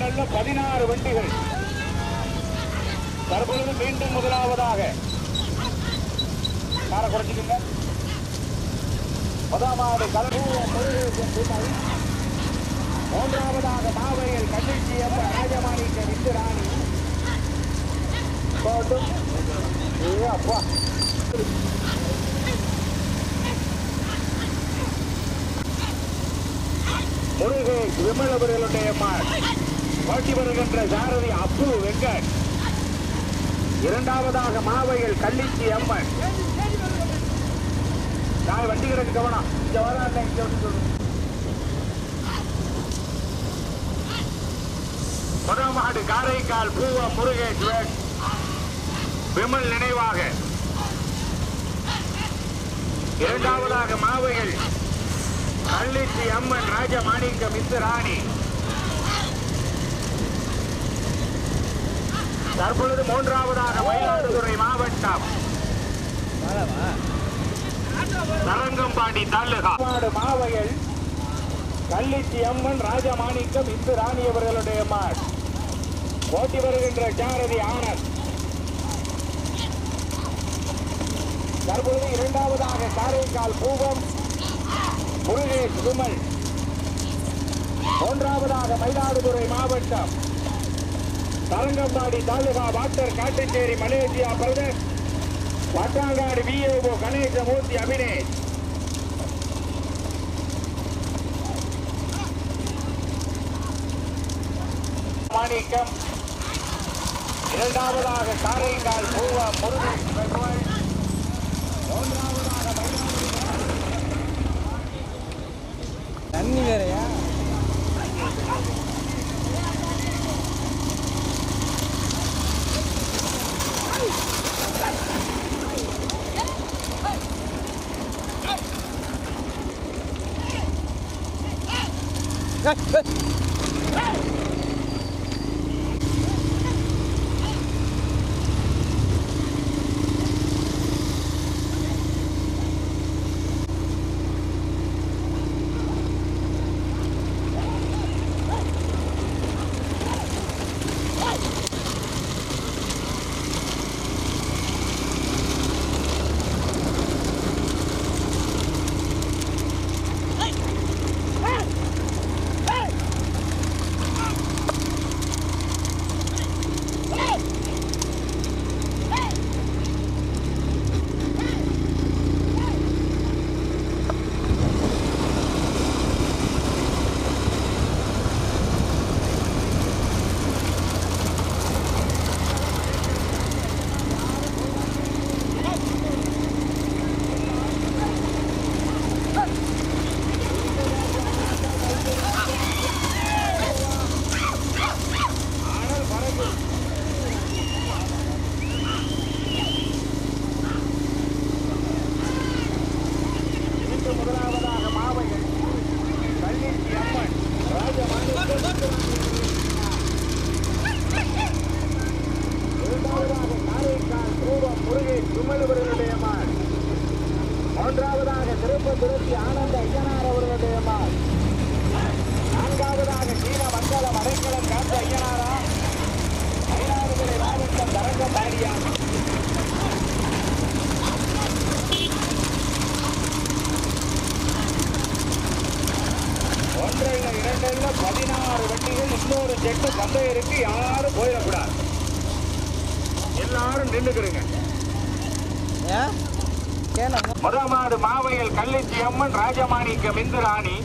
நல்ல பதினாறு வண்டிகள். தற்பொழுது மீண்டும் முதலாவதாக. காரை குறைச்சிக்கங்க. முதலாவது கலப்பு மூன்றாவதாக மாவையில் கண்டிச்சியப்ப ராஜமாணிக்க விந்து ராணி அப்பா. முருகை விமல் அவர்களுடைய போட்டி வருகின்ற சாரதி அப்பு வெங்கட். இரண்டாவதாக மாவையில் கள்ளிச்சி அம்மன். நான் வண்டி கிடக்கு கவனம். இங்க வராங்க இங்க வந்து சொல்லு. முதமாடு காரைக்கால் பூவ முருகேஷ் வேட் விமல் நினைவாக. இரண்டாவதாக மாவையில் கள்ளிச்சி அம்மன் ராஜமாணிக்கம் இந்து ராணி. தற்பொழுது மூன்றாவதாக மயிலாடுதுறை மாவட்டம். தரங்கம்பாடி தாலுகா. மாவையில் கள்ளிச்சி அம்மன் ராஜமாணிக்கம் இந்து ராணி அவர்களுடைய மாட். போட்டி வருகின்ற சாரதி ஆனந்த். தற்பொழுது இரண்டாவதாக காரைக்கால் பூவம் முருகேஷ் விமல் மூன்றாவதாக மயிலாடுதுறை மாவட்டம். தரங்கம்பாடி தாலுகா வாட்டர் காட்டுச்சேரி மலேசியா பிரதேஷ் வட்டாங்காடு விஏஓ கணேசமூர்த்தி அபினேஷ். மாணிக்கம். இரண்டாவதாக காரைங்கால் பூவா முருகன் பெருமாள். மூன்றாவதாக தண்ணி வேறையா? Hey, hey. முதமாடு மாவையில் கள்ளிச்சி அம்மன் ராஜமாணிக்கம் இந்து ராணி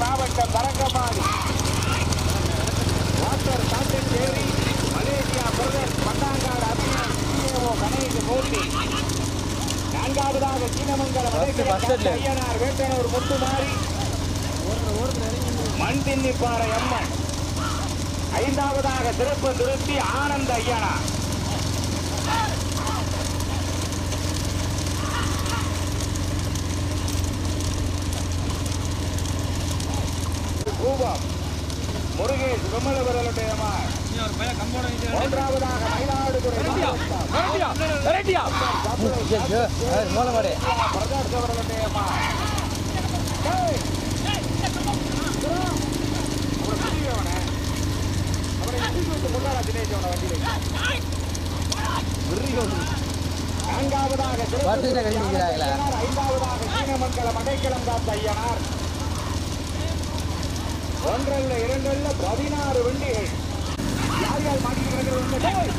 மாவட்டம் தரங்கம்பாடி வாட்டர் காட்டுச்சேரி மலேசியா பிரதேஷ் பட்டாங்காடு அபிநயம் சிஏஓ கணேஷ் மூர்த்தி. நான்காவதாக சீனமங்கலம் வேட்டனூர் முத்துமாரி. மண் தின்னிப்பாறை அம்மன் ஐந்தாவதாக திருப்பந்துருத்தி ஆனந்த ஐயனா கூவம் முருகேஷ் விமலவர்களுடைய மாடு மூன்றாவதாக மயிலாடுதுறை பிரகாஷ் அவர்களுடைய நான்காவதாக ஐந்தாவதாக பஸ்ஸில் கண்டுபிடிக்கிறாங்களா? ஐயனார், ஐந்தாவதாக சீனமங்கலம் அடைக்கலம் காத்த ஐயனார் ஒன்றல்ல இரண்டல்ல பதினாறு வண்டிகள் யார் யார் மாட்டிக்கிறார்கள்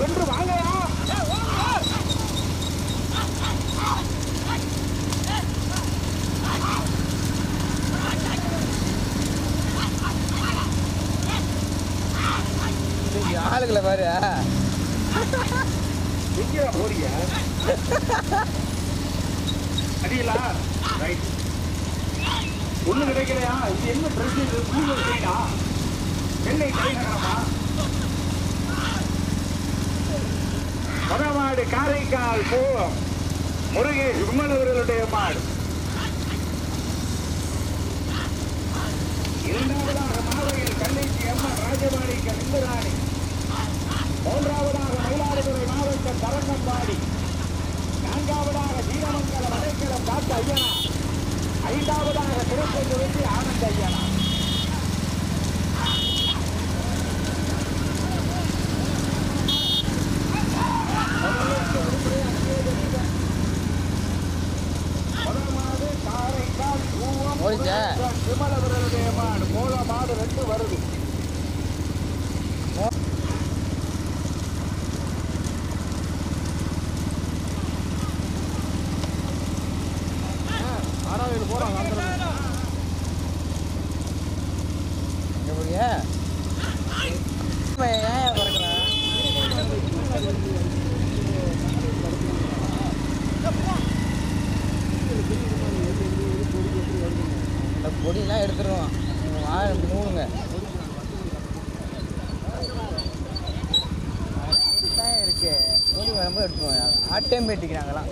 வென்று வாங்கயா ஆளுகளை பாரு. எங்கேயா போறீங்க அடியலா? ரைட் ஒண்ணு கிடைக்கலையா? இது என்ன ட்ரெஸ் இது புது செய்யா சென்னை தலைநகரமா? மொதமாடு காரைக்கால் போவோம் முருகேஷ் விமலவர்களுடைய மாடு. இரண்டாவதாக மாவையில் கல்லைச்சி அம்மன் ராஜபாணிக்க இந்துராணி மூன்றாவதாக மயிலாடுதுறை மாவட்டம் தரங்கம்பாடி நான்காவதாக தீரமங்கலம் அடைக்கலம் காத்த ஐயனா ஐந்தாவதாக திருப்பதி ஆனந்த ஐயனா முதலாவது காரைக்கால் ஊவம் ஓடிச்சா? விமலவர்களுடைய மாடு மூல மாடு ரெண்டு வருது ஆறாவது போகிறாங்க எங்கே போறீங்க ஏன் குறைக்கிறேன் இந்த பொடியெல்லாம் எடுத்துருவோம். ஆறு மூணுங்க இருக்கு. பொடி வரும்போது எடுத்துருவோம். ஆட்டோமேட்டிக் நாங்களாம்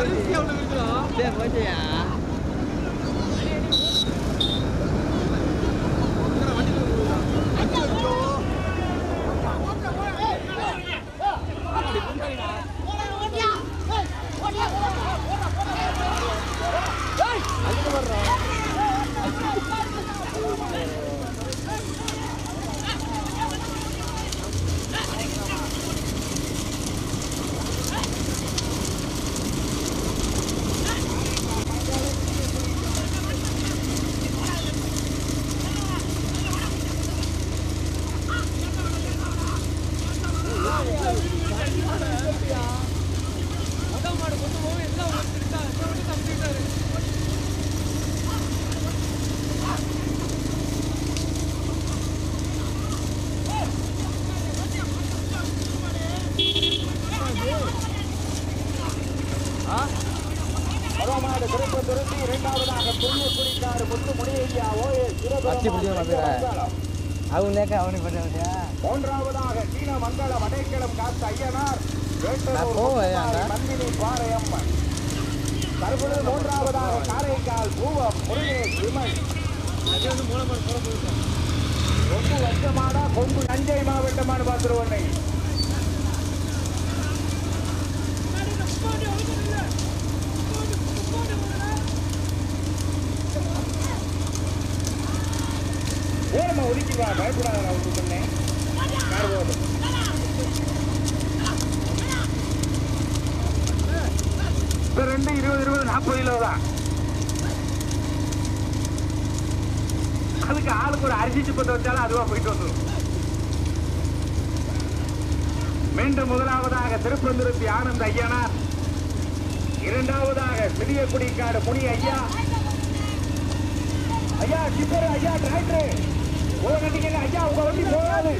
Cái siêu! அவனுக்கு பண்ண முடியா மூன்றாவதாக சீன மங்களம் அடைக்கலம் காத்த ஐயனார்? மந்தினி பாறையம்மன். தற்பொழுது மூன்றாவதாக காரைக்கால் பூவம் முருகேஷ் விமல் கொங்கு வச்சமாடா கொங்கு தஞ்சை மாவட்டமான பார்த்துருவனை ஓரமா ஒதுக்கி வா பயப்படாத நான் ஒன்று சொன்னேன் யார் போகுது இப்போ ரெண்டு இருபது இருபது நாற்பது கிலோ தான். அதுக்கு ஆளுக்கு ஒரு அரிசி சிப்பத்தை வச்சாலும் அதுவா போயிட்டு வந்துடும் மீண்டும் முதலாவதாக திருப்பந்திருப்பி ஆனந்த் ஐயனார். இரண்டாவதாக சிறிய குடிக்காடு முனி ஐயா. ஐயா டிப்பர் ஐயா டிராக்டர். ஓட கட்டிக்கங்க ஐயா உங்க வண்டி போகாது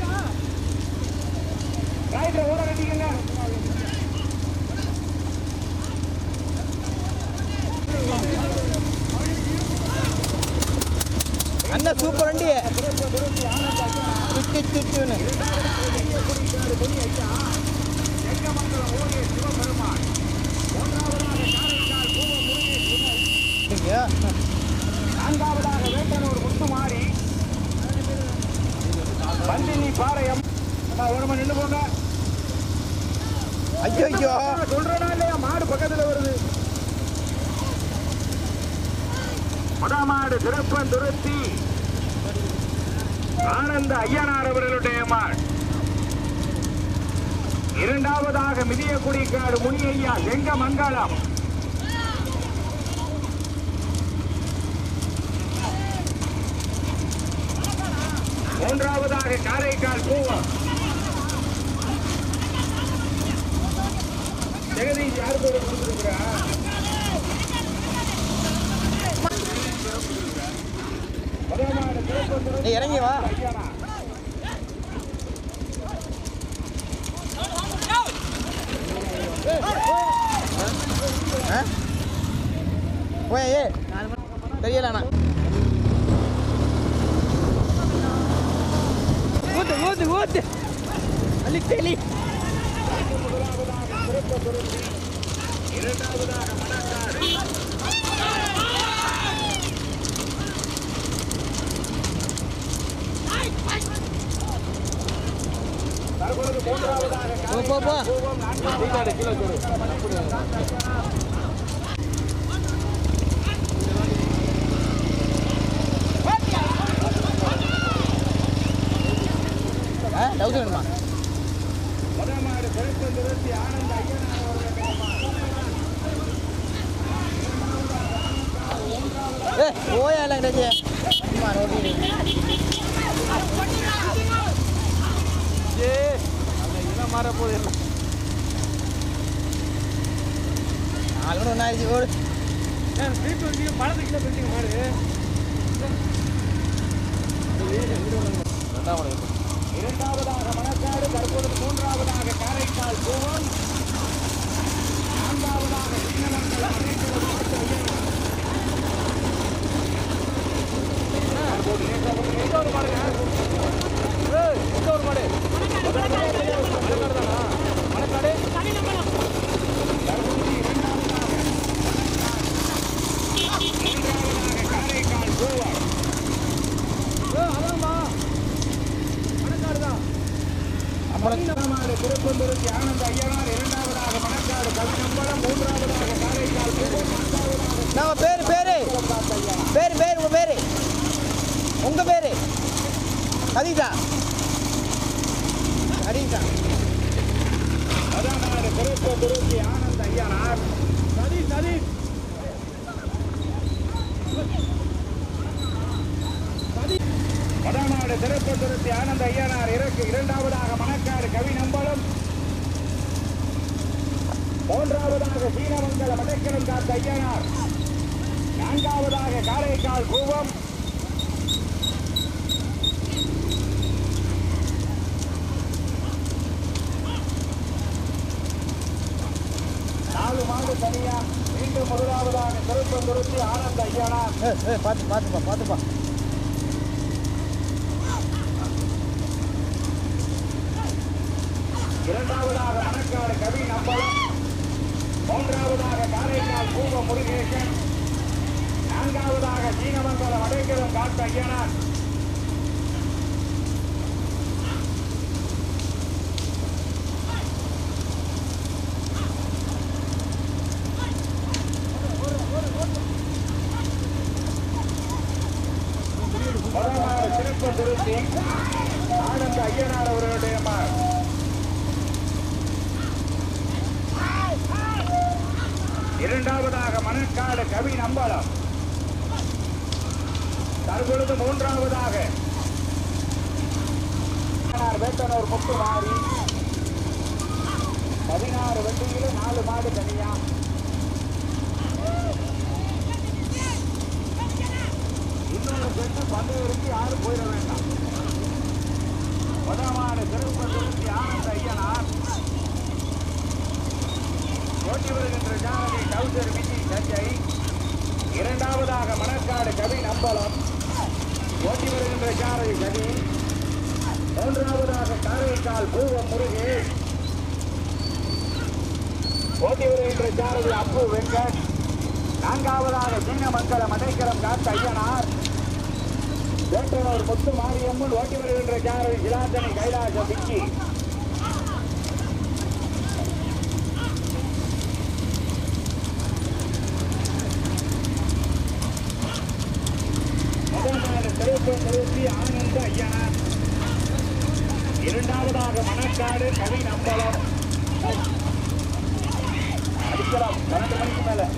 டிராக்டர் ஓட கட்டிக்கங்க அண்ணா சூப்பர் வண்டி சுத்தி சுத்துன்னு நான்காவதாக வேட்டனூர் முத்துமாரி. பந்தினி பாளையம் அம்மா, ஓரமா நின்று போங்க. ஐயோ ஐயோ சொல்றடா இல்லையா? மாடு பக்கத்துல வருது. மொதமாடு திருப்பன் துருத்தி. ஆனந்த ஐயனார் அவர்களுடைய மாடு. இரண்டாவதாக மிதிய குடிக்காடு முனியையா செங்க மங்களம் மூன்றாவதாக காரைக்கால் பூவம் ஜெகதீஷ் யார் பேர் கொடுத்துருக்குறா? இறங்கி வா. ஐயனா. ஏ தெரியலண்ணா ஊத்து ஊத்து ஊத்து அள்ளி தெளி இரண்டாவதாக மணக்காடு தற்பொழுது மூன்றாவதாக போ போ போ. பூவம் நான்காவதாக கிலோ ஆ டவுட் வேணுமா ஏ போயா இல்லை கிடைச்சி அம்மா நோட்டி ஏ அந்த மாற போகுது நாலு மணி ஒன்றாயிருச்சு ஓடு. ஸ்ட்ரீட் வண்டியும் மாடு இரண்டாவதாக மணக்காடு தற்போது மூன்றாவதாக காரைக்கால் பூவம். நான்காவதாக சின்னமங்கலம் அணைக்கலம் மாட்டு ஐயனார். ஒரு மாடுங்க ஏய் இந்த ஒரு மாடு மணக்காடு தானா மணக்காடு தற்பொழுது இரண்டாவதாக மூன்றாவதாக காரைக்கால் பூவம் ஏ அதான்மா மணக்காடு தான் முதலாவது திருப்பந்துருத்தி ஆனந்த ஐயனார் இரண்டாவதாக மணக்காடு கவிநம்பலம் மூன்றாவதாக காரைக்கால் பூவம் நான்காவதாக நம்ம பேர் பேர் காத்த ஐயனார் பேர் பேர் உங்கள் பேர் உங்கள் பேர்? கதீஷா கதீஷா முதலாவது திருப்பந்துருத்தி ஆனந்த ஐயனார் சதி சதி முதலாவது திருப்பந்துருத்தி ஆனந்த ஐயனார் இறக்கு இரண்டாவதாக மணக்காடு கவி கவிநம்பலம் மூன்றாவதாக சீனமங்கல அடைக்கலம் காத்த ஐயனார். நான்காவதாக காரைக்கால் பூவம் நாலு மாடு தனியா மீண்டும் முதலாவதாக திருப்பந்துருத்தி ஆனந்த ஐயானா. ஏ ஏ பார்த்து பார்த்துப்பா பார்த்துப்பா இரண்டாவதாக மணக்காடு கவி நம்பலம். மூன்றாவதாக காரைக்கால் பூவ முருகேசன். நான்காவதாக சீனமங்கலம் அடைக்கலம் காட்டு ஐயனார். முதலாவது ஆனந்த ஐயனார் அவர்களுடைய இரண்டாவதாக மணக்காடு கவி நம்பலம் தற்பொழுது மூன்றாவதாக. வேட்டனூர் முத்து மாறி பதினாறு வண்டியில நாலு மாடு தனியா. பெற்று பெண்ணு யாரும் போயிட வேண்டாம் முதலாவது திருப்பதி ஆனந்த ஐயனார் ஓட்டி வருகின்ற ஜானகி கவுசர் விஜி சஞ்சய் இரண்டாவதாக மணக்காடு கவி நம்பலம் ஓட்டி வருகின்ற ஜானகி கவி மூன்றாவதாக காரைக்கால் பூவ முருகேஷ் ஓட்டி வருகின்ற ஜானகி அப்பு வெங்கட் நான்காவதாக சீனமங்கலம் அடைக்கலம் காத்த ஐயனார். வேட்டனூர் முத்து மாரியம்மன் ஓட்டி வருகின்ற ஜாரவி சிலாசனி கைலாச பிச்சி. முதலாவது ஆனந்த ஐயனார். இரண்டாவதாக மணக்காடு கவி நம்பலம். அடிக்கலாம். பன்னெண்டு மணிக்கு மேல.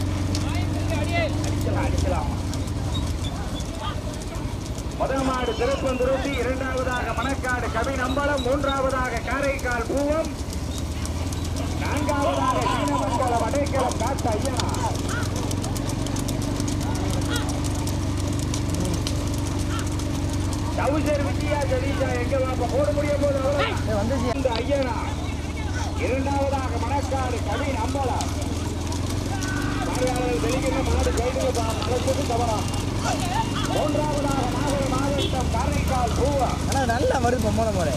அடிக்கலாம் அடிக்கலாம். முதல் மாடு சிறப்பு நிறுத்தி இரண்டாவதாக மணக்காடு கவி நம்பலம் மூன்றாவதாக காரைக்கால் பூவம் நான்காவதாக சீனமங்கலம் அடைக்கலம் காத்த ஐயனார் டவுசர் விஜயா ஜடீஜா எங்க வாப்ப? போட முடிய போது இந்த ஐயனா. இரண்டாவதாக மணக்காடு கவின் அம்பலா பார்வையாளர்கள் வெளிக்கிற மாடு கைது மலர்ச்சது தவறாம் மூன்றாவதாக நாகை மாவட்டம் காரைக்கால் பூவா ஆனால் நல்லா வருது பொம்மல முறை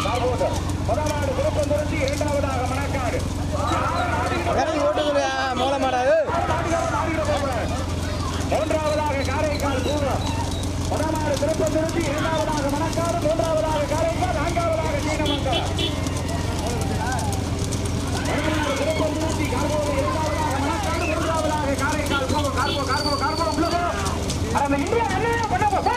முதலாவது இரண்டாவதாக மணக்காடு மூன்றாவதாக காரைக்கால் பூவா முதலாவது திருப்பந்திருத்தி இரண்டாவது மணக்காடு மூன்றாவதாக காரைக்கால் நான்காவதாக சீனமங்கலம் முதலாவது திருப்பந்திருத்தி கார்கோடு இரண்டாவதாக மணக்காடு மூன்றாவதாக காரைக்கால் பூவம் கார்கோ கார்கோ கார்கோ உள்ள போ. அட, அந்த இந்தியா என்ன பண்ண போ, போ.